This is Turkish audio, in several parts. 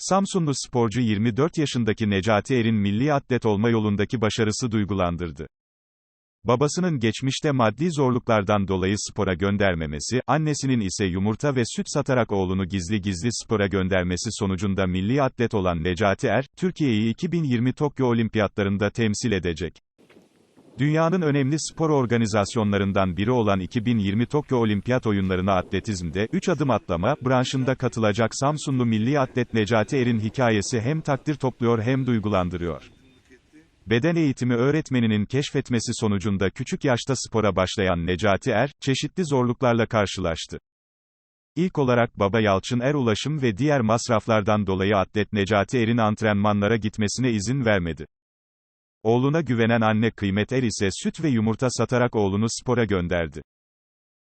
Samsunlu sporcu 24 yaşındaki Necati Er'in milli atlet olma yolundaki başarısı duygulandırdı. Babasının geçmişte maddi zorluklardan dolayı spora göndermemesi, annesinin ise yumurta ve süt satarak oğlunu gizli gizli spora göndermesi sonucunda milli atlet olan Necati Er, Türkiye'yi 2020 Tokyo Olimpiyatlarında temsil edecek. Dünyanın önemli spor organizasyonlarından biri olan 2020 Tokyo Olimpiyat Oyunlarına atletizmde 3 adım atlama branşında katılacak Samsunlu milli atlet Necati Er'in hikayesi hem takdir topluyor hem duygulandırıyor. Beden eğitimi öğretmeninin keşfetmesi sonucunda küçük yaşta spora başlayan Necati Er, çeşitli zorluklarla karşılaştı. İlk olarak baba Yalçın Er ulaşım ve diğer masraflardan dolayı atlet Necati Er'in antrenmanlara gitmesine izin vermedi. Oğluna güvenen anne Kıymet Er ise süt ve yumurta satarak oğlunu spora gönderdi.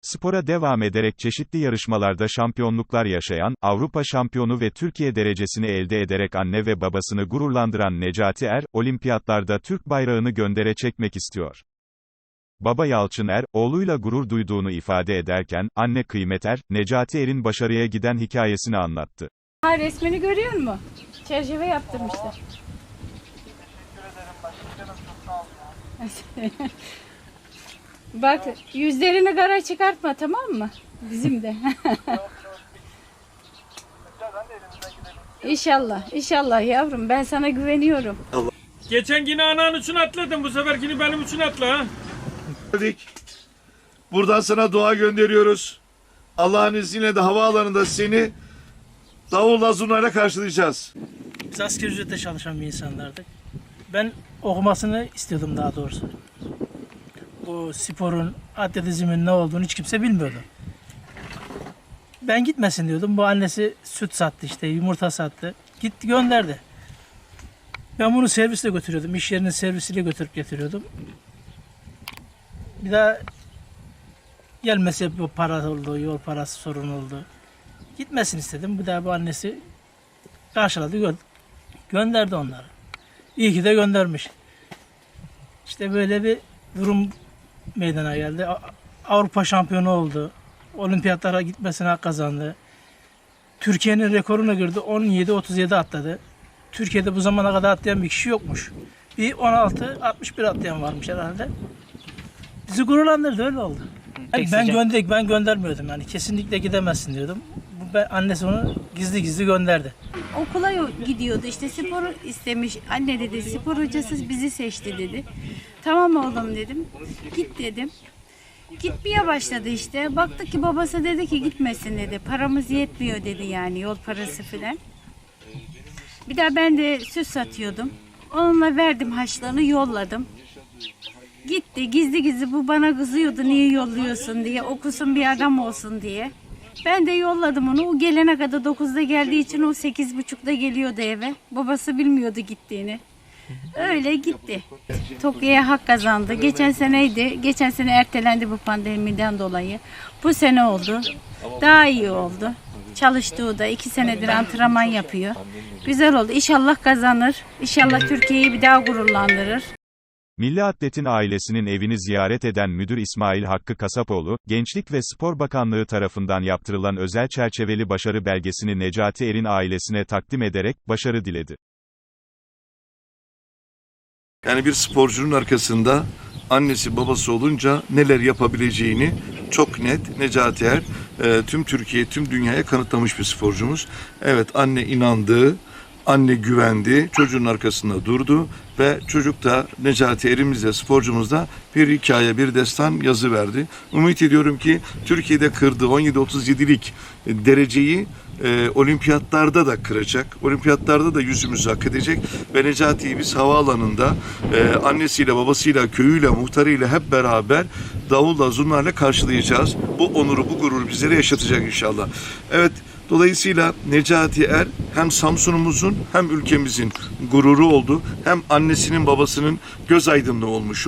Spora devam ederek çeşitli yarışmalarda şampiyonluklar yaşayan, Avrupa şampiyonu ve Türkiye derecesini elde ederek anne ve babasını gururlandıran Necati Er, olimpiyatlarda Türk bayrağını göndere çekmek istiyor. Baba Yalçın Er, oğluyla gurur duyduğunu ifade ederken, anne Kıymet Er, Necati Er'in başarıya giden hikayesini anlattı. Ha resmini görüyor musun? Çerçeve yaptırmışlar. Bak yüzlerini kara çıkartma tamam mı? Bizim de. İnşallah, inşallah yavrum ben sana güveniyorum. Geçen yine anan için atladın bu seferkini benim için atla ha. Geldik. Buradan sana dua gönderiyoruz. Allah'ın izniyle de havaalanında seni davulla zurnayla karşılayacağız. Biz asgari ücrete çalışan bir insanlardık. Ben okumasını istiyordum daha doğrusu. Bu sporun, atletizmin ne olduğunu hiç kimse bilmiyordu. Ben gitmesin diyordum. Bu annesi süt sattı işte, yumurta sattı. Gitti gönderdi. Ben bunu servisle götürüyordum. İş yerinin servisiyle götürüp getiriyordum. Bir daha gelmesi bu para oldu, yol parası sorun oldu. Gitmesin istedim. Bir daha bu annesi karşıladı, gö- gönderdi onları. İyi ki de göndermiş. İşte böyle bir durum meydana geldi. Avrupa şampiyonu oldu. Olimpiyatlara gitmesine hak kazandı. Türkiye'nin rekoruna girdi. 17-37 atladı. Türkiye'de bu zamana kadar atlayan bir kişi yokmuş. Bir 16-61 atlayan varmış herhalde. Bizi gururlandırdı öyle oldu. Ben, ben gönderdik ben göndermiyordum yani kesinlikle gidemezsin diyordum. Bu ben, annesi onu gizli gizli gönderdi. Okula yo- gidiyordu işte spor istemiş. Anne dedi spor hocası bizi seçti dedi. Tamam oğlum dedim. Git dedim. Gitmeye başladı işte. Baktık ki babası dedi ki gitmesin dedi. Paramız yetmiyor dedi yani yol parası filan. Bir daha ben de süt satıyordum. Onunla verdim haçlığını yolladım. Gitti gizli gizli bu bana kızıyordu niye yolluyorsun diye okusun bir adam olsun diye. Ben de yolladım onu. O gelene kadar 9'da geldiği için o 8.30'da geliyordu eve. Babası bilmiyordu gittiğini. Öyle gitti. Tokyo'ya hak kazandı. Geçen seneydi. Geçen sene ertelendi bu pandemiden dolayı. Bu sene oldu. Daha iyi oldu. Çalıştığı da iki senedir antrenman yapıyor. Güzel oldu. İnşallah kazanır. İnşallah Türkiye'yi bir daha gururlandırır. Milli atletin ailesinin evini ziyaret eden müdür İsmail Hakkı Kasapoğlu, Gençlik ve Spor Bakanlığı tarafından yaptırılan özel çerçeveli başarı belgesini Necati Er'in ailesine takdim ederek, başarı diledi. Yani bir sporcunun arkasında annesi babası olunca neler yapabileceğini çok net Necati Er e, tüm Türkiye, tüm dünyaya kanıtlamış bir sporcumuz. Evet anne inandı, anne güvendi, çocuğun arkasında durdu ve çocuk da Necati Er'imizle sporcumuzla bir hikaye, bir destan yazı verdi. Umut ediyorum ki Türkiye'de kırdığı 17-37'lik dereceyi e, olimpiyatlarda da kıracak. Olimpiyatlarda da yüzümüzü hak edecek ve Necati'yi biz havaalanında e, annesiyle, babasıyla, köyüyle, muhtarıyla hep beraber davulla, zurnayla karşılayacağız. Bu onuru, bu gururu bizlere yaşatacak inşallah. Evet, Dolayısıyla Necati Er hem Samsun'umuzun hem ülkemizin gururu oldu. Hem annesinin babasının göz aydınlığı olmuş